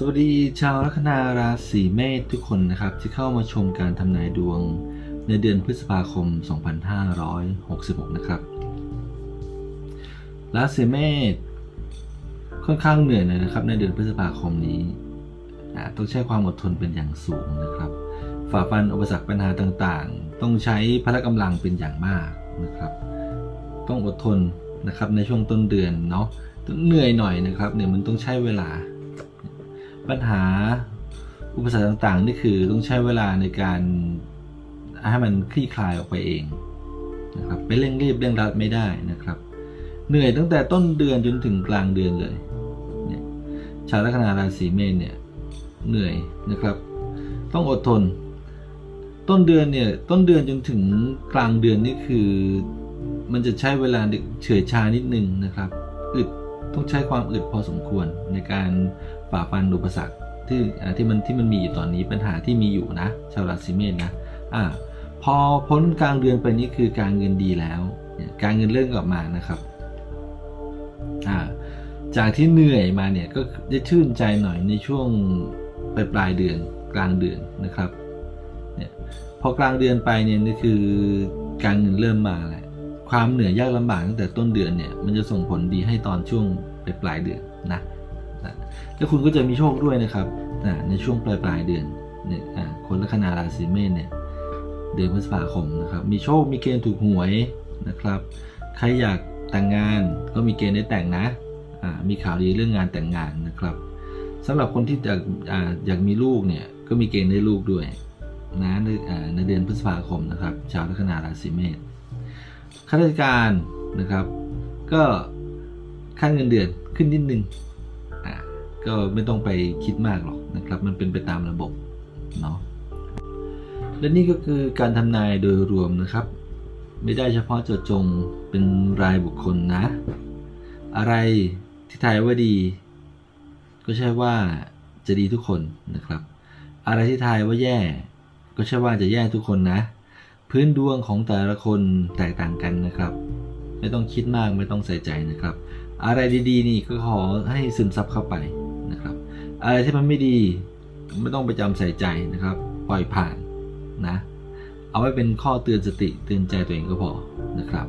สวัสดีชาวลัคนาราศีเมษทุกคนนะครับ ที่เข้ามาชมการทำนายดวงในเดือนพฤษภาคม 2566 นะครับราศีเมษค่อนข้างเหนื่อยหน่อยนะครับ ในเดือนพฤษภาคมนี้ต้องใช้ความอดทนเป็นอย่างสูงนะครับ ฝ่าฟันอุปสรรคปัญหาต่างๆ ต้องใช้พละกำลังเป็นอย่างมากนะครับ ต้องอดทนนะครับในช่วงต้นเดือนเนาะเหนื่อยหน่อยนะครับเนี่ยมันต้องใช้เวลา ปัญหาอุปสรรคต่างๆ นี่คือต้องใช้เวลาในการให้มันคลี่คลายออกไปเองนะครับไปเร่งรีบเร่งรัดไม่ได้นะครับ เหนื่อยตั้งแต่ต้นเดือนจนถึงกลางเดือนเลยเนี่ยชาวลัคนาราศีเมษเนี่ยเหนื่อยนะครับ ต้องอดทน ต้นเดือนเนี่ยต้นเดือนจนถึงกลางเดือนนี่คือ มันจะใช้เวลาเฉื่อยชานิดนึงนะครับอึด ต้องใช้ความอึดพอสมควรในการฝ่าฟันอุปสรรคที่ที่มันที่มันมีอยู่ตอนนี้ปัญหาที่มีอยู่นะ ชาวราศีเมษนะอ่าพอพ้นกลางเดือนไปนี้คือการเงินดีแล้วการเงินเริ่มกลับมานะครับอ่าจากที่เหนื่อยมาเนี่ยก็ได้ชื่นใจหน่อยในช่วงปลายปลายเดือนกลางเดือนนะครับเนี่ยพอกลางเดือนไปเนี่ยนี่คือการเงินเริ่มมาแหละ ความเหนื่อยยากลำบากตั้งแต่ต้นเดือนเนี่ยมันจะส่งผลดีให้ตอนช่วงปลายปลายเดือนนะนะแล้วคุณก็จะมีโชคด้วยนะครับนะในช่วงปลายปลายเดือนเนี่ยคนลัคนาราศีเมษเนี่ยเดือนพฤษภาคมนะครับมีโชคมีเกณฑ์ถูกหวยนะครับใครอยากแต่งงานก็มีเกณฑ์ได้แต่งนะมีข่าวดีเรื่องงานแต่งงานนะครับสำหรับคนที่อยากอยากมีลูกเนี่ยก็มีเกณฑ์ได้ลูกด้วยนะในอ่าในเดือนพฤษภาคมนะครับชาวลัคนาราศีเมษ ข้าราชการนะครับ ก็ค่าเงินเดือนขึ้นนิดนึงอ่าก็ไม่ต้องไปคิดมากหรอกนะครับ มันเป็นไปตามระบบเนาะและนี่ก็คือการทำนายโดยรวมนะครับ ไม่ได้เฉพาะเจาะจงเป็นรายบุคคลนะ อะไรที่ทายว่าดี ก็ใช่ว่าจะดีทุกคนนะครับ อะไรที่ทายว่าแย่ ก็ใช่ว่าจะแย่ทุกคนนะ พื้นดวงของแต่ละคนแตกต่างกันนะครับ ไม่ต้องคิดมากไม่ต้องใส่ใจนะครับ อะไรดีๆ นี่ก็ขอให้ซึมซับเข้าไปนะครับ อะไรที่มันไม่ดีไม่ต้องไปจำใส่ใจนะครับ ปล่อยผ่านนะ เอาไว้เป็นข้อเตือนสติเตือนใจตัวเองก็พอนะครับ